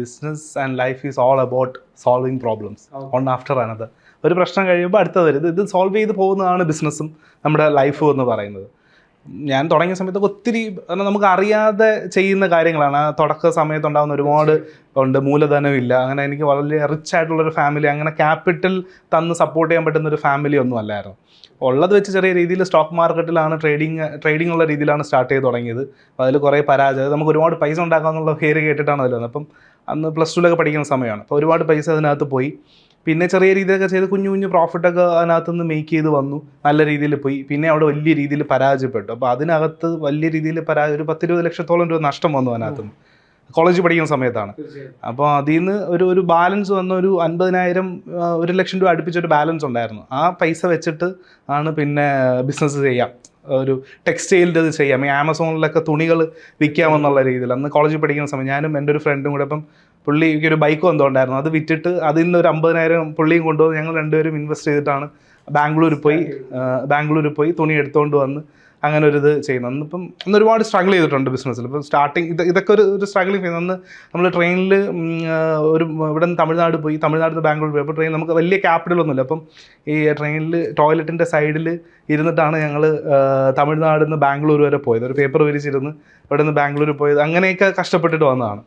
Business and life is all about solving problems one after another ഒരു പ്രശ്നം കഴിയുമ്പോൾ അടുത്തത് വരും. ഇത് സോൾവ് ചെയ്ത് പോകുന്നതാണ് ബിസിനസ്സും നമ്മുടെ ലൈഫും എന്ന് പറയുന്നത്. ഞാൻ തുടങ്ങിയ സമയത്ത് ഒത്തിരി നമുക്ക് അറിയാതെ ചെയ്യുന്ന കാര്യങ്ങളാണ്. ആ തുടക്ക സമയത്ത് ഉണ്ടാകുന്ന ഒരുപാട് ഉണ്ട് മൂലധനമില്ല. അങ്ങനെ എനിക്ക് വളരെ റിച്ച് ആയിട്ടുള്ളൊരു ഫാമിലി അങ്ങനെ ക്യാപിറ്റൽ തന്ന് സപ്പോർട്ട് ചെയ്യാൻ പറ്റുന്ന ഒരു ഫാമിലി ഒന്നും അല്ലായിരുന്നു. ഉള്ളത് വെച്ച് ചെറിയ രീതിയിൽ സ്റ്റോക്ക് മാർക്കറ്റിലാണ് ട്രേഡിങ് ട്രേഡിംഗ് ഉള്ള രീതിയിലാണ് സ്റ്റാർട്ട് ചെയ്ത് തുടങ്ങിയത്. അപ്പോൾ അതിൽ കുറേ പരാജയം. നമുക്ക് ഒരുപാട് പൈസ ഉണ്ടാക്കാമെന്നുള്ള പേര് കേട്ടിട്ടാണ് അതിൽ വന്നത്. അപ്പം അന്ന് പ്ലസ് ടുവിലൊക്കെ പഠിക്കുന്ന സമയമാണ്. അപ്പോൾ ഒരുപാട് പൈസ അതിനകത്ത് പോയി. പിന്നെ ചെറിയ രീതിയിലൊക്കെ ചെയ്ത് കുഞ്ഞു കുഞ്ഞു പ്രോഫിറ്റൊക്കെ അതിനകത്ത് നിന്ന് മേക്ക് ചെയ്ത് വന്നു. നല്ല രീതിയിൽ പോയി. പിന്നെ അവിടെ വലിയ രീതിയിൽ പരാജയപ്പെട്ടു. അപ്പോൾ അതിനകത്ത് വലിയ രീതിയിൽ പരാജയം ഒരു പത്തിരുപത് ലക്ഷത്തോളം രൂപ നഷ്ടം വന്നു അതിനകത്ത് കോളേജ് കോളേജിൽ പഠിക്കുന്ന സമയത്താണ്. അപ്പോൾ അതിൽ നിന്ന് ഒരു ഒരു ബാലൻസ് വന്ന ഒരു അൻപതിനായിരം ഒരു ലക്ഷം രൂപ അടുപ്പിച്ചൊരു ബാലൻസ് ഉണ്ടായിരുന്നു. ആ പൈസ വെച്ചിട്ട് ആണ് പിന്നെ ബിസിനസ് ചെയ്യാം. ഒരു ടെക്സ്റ്റൈലിന്റെ ഇത് ചെയ്യാം. ഈ ആമസോണിലൊക്കെ തുണികൾ വിൽക്കാമെന്നുള്ള രീതിയിൽ. അന്ന് കോളേജിൽ പഠിക്കുന്ന സമയം ഞാനും എന്റെ ഒരു ഫ്രണ്ടും കൂടെ ഇപ്പം പുള്ളി ഒരു ബൈക്ക് എന്തോ അത് വിറ്റിട്ട് അതിൽ നിന്ന് ഒരു അമ്പതിനായിരം പുള്ളിയും കൊണ്ടുവന്ന് ഞങ്ങൾ രണ്ടുപേരും ഇൻവെസ്റ്റ് ചെയ്തിട്ടാണ് ബാംഗ്ലൂർ പോയി ബാംഗ്ലൂർ പോയി തുണി എടുത്തുകൊണ്ട് വന്ന് അങ്ങനെ ഒരു ഇത് ചെയ്യുന്നത്. അന്നിപ്പം അന്ന് ഒരുപാട് സ്ട്രഗിൾ ചെയ്തിട്ടുണ്ട് ബിസിനസ്സിൽ ഇപ്പം സ്റ്റാർട്ടിങ് ഇത് ഇതൊക്കെ ഒരു ഒരു സ്ട്രഗിളിങ് ചെയ്യുന്നത് അന്ന് നമ്മൾ ട്രെയിനിൽ ഒരു ഇവിടെ നിന്ന് തമിഴ്നാട് പോയി തമിഴ്നാട് നിന്ന് ബാംഗ്ലൂർ പോയി. അപ്പോൾ ട്രെയിൻ നമുക്ക് വലിയ ക്യാപിറ്റൽ ഒന്നുമില്ല. അപ്പം ഈ ട്രെയിനിൽ ടോയ്ലറ്റിന്റെ സൈഡിൽ ഇരുന്നിട്ടാണ് ഞങ്ങൾ തമിഴ്നാട് നിന്ന് ബാംഗ്ലൂർ വരെ പോയത്. ഒരു പേപ്പർ വിരിച്ചിരുന്ന് ഇവിടെ നിന്ന് ബാംഗ്ലൂർ പോയത്. അങ്ങനെയൊക്കെ കഷ്ടപ്പെട്ടിട്ട് വന്നതാണ്.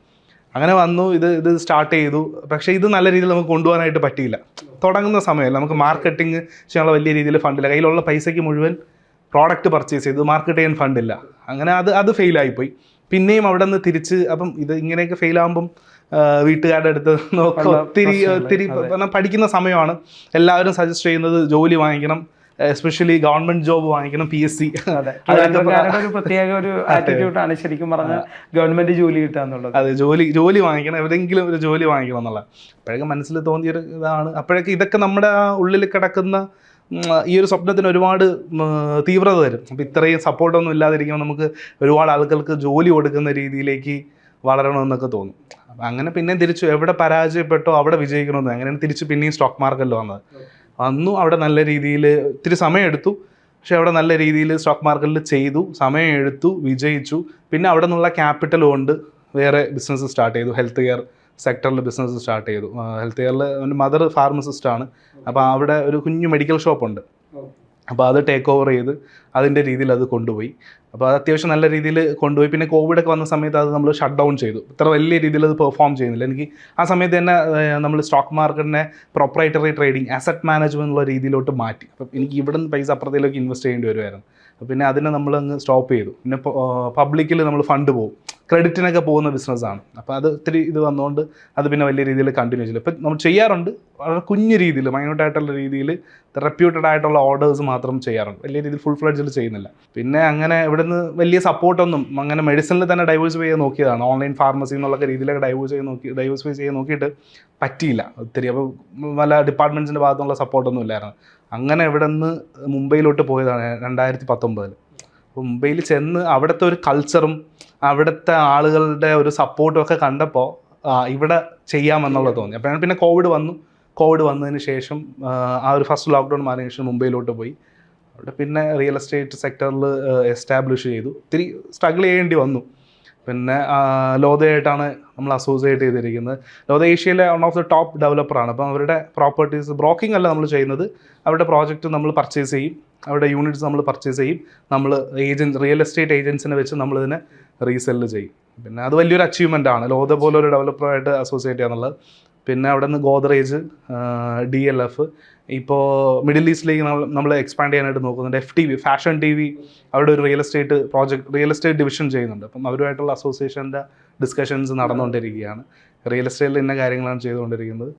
അങ്ങനെ വന്നു ഇത് ഇത് സ്റ്റാർട്ട് ചെയ്തു. പക്ഷേ ഇത് നല്ല രീതിയിൽ നമുക്ക് കൊണ്ടുപോകാനായിട്ട് പറ്റിയില്ല. തുടങ്ങുന്ന സമയമല്ല. നമുക്ക് മാർക്കറ്റിംഗ് ചെയ്യാനുള്ള വലിയ രീതിയിൽ ഫണ്ടില്ല കയ്യിലുള്ള പൈസയ്ക്ക് മുഴുവൻ പ്രോഡക്റ്റ് പർച്ചേസ് ചെയ്തു. മാർക്കറ്റ് ചെയ്യാൻ ഫണ്ടില്ല അങ്ങനെ അത് അത് ഫെയിലായിപ്പോയി പിന്നെയും അവിടെ നിന്ന് തിരിച്ച് അപ്പം ഇത് ഇങ്ങനെയൊക്കെ ഫെയിലാകുമ്പം വീട്ടുകാരുടെ അടുത്ത് ഒത്തിരി ഒത്തിരി പഠിക്കുന്ന സമയമാണ്. എല്ലാവരും സജസ്റ്റ് ചെയ്യുന്നത് ജോലി വാങ്ങിക്കണം. എസ്പെഷ്യലി ഗവൺമെന്റ് ജോബ് വാങ്ങിക്കണം പി എസ് സി അതെ. ഒരു പ്രത്യേക ഒരു ആറ്റിറ്റ്യൂഡാണ് ശരിക്കും പറഞ്ഞാൽ ഗവൺമെന്റ് ജോലി കിട്ടുക എന്നുള്ളത്. അതെ ജോലി ജോലി വാങ്ങിക്കണം എവിടെങ്കിലും ഒരു ജോലി വാങ്ങിക്കണം എന്നുള്ള. അപ്പോഴൊക്കെ മനസ്സിൽ തോന്നിയൊരു ഇതാണ്. അപ്പോഴൊക്കെ ഇതൊക്കെ നമ്മുടെ ആ ഉള്ളിൽ കിടക്കുന്ന ഈ ഒരു സ്വപ്നത്തിന് ഒരുപാട് തീവ്രത തരും. അപ്പം ഇത്രയും സപ്പോർട്ടൊന്നും ഇല്ലാതിരിക്കുമ്പോൾ നമുക്ക് ഒരുപാട് ആളുകൾക്ക് ജോലി കൊടുക്കുന്ന രീതിയിലേക്ക് വളരണമെന്നൊക്കെ തോന്നും. അപ്പം അങ്ങനെ പിന്നെ തിരിച്ചു എവിടെ പരാജയപ്പെട്ടോ അവിടെ വിജയിക്കണമെന്ന് അങ്ങനെയാണ് തിരിച്ച് പിന്നെയും സ്റ്റോക്ക് മാർക്കറ്റിൽ വന്നത്. വന്നു അവിടെ നല്ല രീതിയിൽ ഇത്തിരി സമയമെടുത്തു. പക്ഷെ അവിടെ നല്ല രീതിയിൽ സ്റ്റോക്ക് മാർക്കറ്റിൽ ചെയ്തു സമയം എടുത്തു വിജയിച്ചു. പിന്നെ അവിടെ നിന്നുള്ള ക്യാപിറ്റൽ കൊണ്ട് വേറെ ബിസിനസ് സ്റ്റാർട്ട് ചെയ്തു. ഹെൽത്ത് കെയർ സെക്ടറിൽ ബിസിനസ് സ്റ്റാർട്ട് ചെയ്തു. ഹെൽത്ത് കെയറിൽ മദർ ഫാർമസിസ്റ്റാണ് അപ്പോൾ അവിടെ ഒരു കുഞ്ഞു മെഡിക്കൽ ഷോപ്പുണ്ട് അപ്പോൾ അത് ടേക്ക് ഓവർ ചെയ്ത് അതിന്റെ രീതിയിൽ അത് കൊണ്ടുപോയി. അപ്പോൾ അത് അത്യാവശ്യം നല്ല രീതിയിൽ കൊണ്ടുപോയി. പിന്നെ കോവിഡൊക്കെ വന്ന സമയത്ത് അത് നമ്മൾ ഷട്ട് ഡൗൺ ചെയ്തു. ഇത്ര വലിയ രീതിയിൽ അത് പെർഫോം ചെയ്യുന്നില്ല. എനിക്ക് ആ സമയത്ത് തന്നെ നമ്മൾ സ്റ്റോക്ക് മാർക്കറ്റിനെ പ്രൊപ്പറേറ്ററി ട്രേഡിംഗ് അസറ്റ് മാനേജ്മെന്റ് ഉള്ള രീതിയിലോട്ട് മാറ്റി. അപ്പം എനിക്ക് ഇവിടെ നിന്ന് പൈസ അപ്പുറത്തേക്ക് ഇൻവെസ്റ്റ് ചെയ്യേണ്ടി വരുമായിരുന്നു അപ്പോൾ പിന്നെ അതിനെ നമ്മൾ അങ്ങ് സ്റ്റോപ്പ് ചെയ്തു. പിന്നെ പബ്ലിക്കിൽ നമ്മൾ ഫണ്ട് പോകും. ക്രെഡിറ്റിനൊക്കെ പോകുന്ന ബിസിനസ്സാണ് അപ്പോൾ അത് ഒത്തിരി ഇത് വന്നുകൊണ്ട് അത് പിന്നെ വലിയ രീതിയിൽ കണ്ടിന്യൂ ചെയ്യില്ല ഇപ്പം നമ്മൾ ചെയ്യാറുണ്ട്. വളരെ കുഞ്ഞു രീതിയിൽ മൈന്യൂട്ടായിട്ടുള്ള രീതിയിൽ റെപ്യൂട്ടഡ് ആയിട്ടുള്ള ഓർഡേഴ്സ് മാത്രം ചെയ്യാറുണ്ട്. വലിയ രീതിയിൽ ഫുൾ ഫ്ലഡ്ജിൽ ചെയ്യുന്നില്ല. പിന്നെ അങ്ങനെ ഇവിടുന്ന് വലിയ സപ്പോർട്ടൊന്നും അങ്ങനെ മെഡിസിനിൽ തന്നെ ഡൈവേഴ്സിഫൈ ചെയ്യാൻ നോക്കിയതാണ്. ഓൺലൈൻ ഫാർമസി എന്നുള്ള രീതിയിലൊക്കെ ഡൈവേഴ്സ് ചെയ്ത് നോക്കി ഡൈവേഴ്സിഫൈ ചെയ്യാൻ നോക്കിയിട്ട് പറ്റിയില്ല. ഒത്തിരി അപ്പോൾ പല ഡിപ്പാർട്ട്മെന്റ്സിന്റെ ഭാഗത്തുള്ള സപ്പോർട്ടൊന്നും ഇല്ലായിരുന്നു. അങ്ങനെ ഇവിടെ നിന്ന് മുംബൈയിലോട്ട് പോയതാണ് രണ്ടായിരത്തി പത്തൊമ്പതിൽ അപ്പോൾ മുംബൈയിൽ ചെന്ന് അവിടുത്തെ ഒരു കൾച്ചറും അവിടുത്തെ ആളുകളുടെ ഒരു സപ്പോർട്ടും ഒക്കെ കണ്ടപ്പോൾ ഇവിടെ ചെയ്യാമെന്നുള്ളത് തോന്നി. അപ്പോഴാണ് പിന്നെ കോവിഡ് വന്നു. കോവിഡ് വന്നതിന് ശേഷം ആ ഒരു ഫസ്റ്റ് ലോക്ക്ഡൗൺ മാറിയതിനു ശേഷം മുംബൈയിലോട്ട് പോയി. അവിടെ പിന്നെ റിയൽ എസ്റ്റേറ്റ് സെക്ടറിൽ എസ്റ്റാബ്ലിഷ് ചെയ്തു. ഒത്തിരി സ്ട്രഗിൾ ചെയ്യേണ്ടി വന്നു. പിന്നെ ലോതയായിട്ടാണ് നമ്മൾ അസോസിയേറ്റ് ചെയ്തിരിക്കുന്നത്. ലോത ഏഷ്യയിലെ വൺ ഓഫ് ദ ടോപ്പ് ഡെവലപ്പറാണ് അപ്പം അവരുടെ പ്രോപ്പർട്ടീസ് ബ്രോക്കിംഗ് അല്ല നമ്മൾ ചെയ്യുന്നത്. അവരുടെ പ്രോജക്റ്റ് നമ്മൾ പർച്ചേസ് ചെയ്യും. അവരുടെ യൂണിറ്റ്സ് നമ്മൾ പർച്ചേസ് ചെയ്യും. നമ്മൾ ഏജൻസ് റിയൽ എസ്റ്റേറ്റ് ഏജൻസിനെ വെച്ച് നമ്മളിതിനെ റീസെല്ല് ചെയ്യും. പിന്നെ അത് വലിയൊരു അച്ചീവ്മെന്റ് ആണ്. ലോത പോലെ ഒരു ഡെവലപ്പറായിട്ട് അസോസിയേറ്റ് ചെയ്യാന്നുള്ളത്. പിന്നെ അവിടെ നിന്ന് ഗോദ്രേജ് ഡി എൽ എഫ് ഇപ്പോൾ മിഡിൽ ഈസ്റ്റിലേക്ക് നമ്മൾ എക്സ്പാൻഡ് ചെയ്യാനായിട്ട് നോക്കുന്നുണ്ട്. F T V fashion T V അവിടെ ഒരു real estate project real estate division ചെയ്യുന്നുണ്ട്. അപ്പം അവരുമായിട്ടുള്ള അസോസിയേഷന്റെ ഡിസ്കഷൻസ് നടന്നുകൊണ്ടിരിക്കുകയാണ്. റിയൽ എസ്റ്റേറ്റിൽ ഇന്ന കാര്യങ്ങളാണ് ചെയ്തുകൊണ്ടിരിക്കുന്നത്.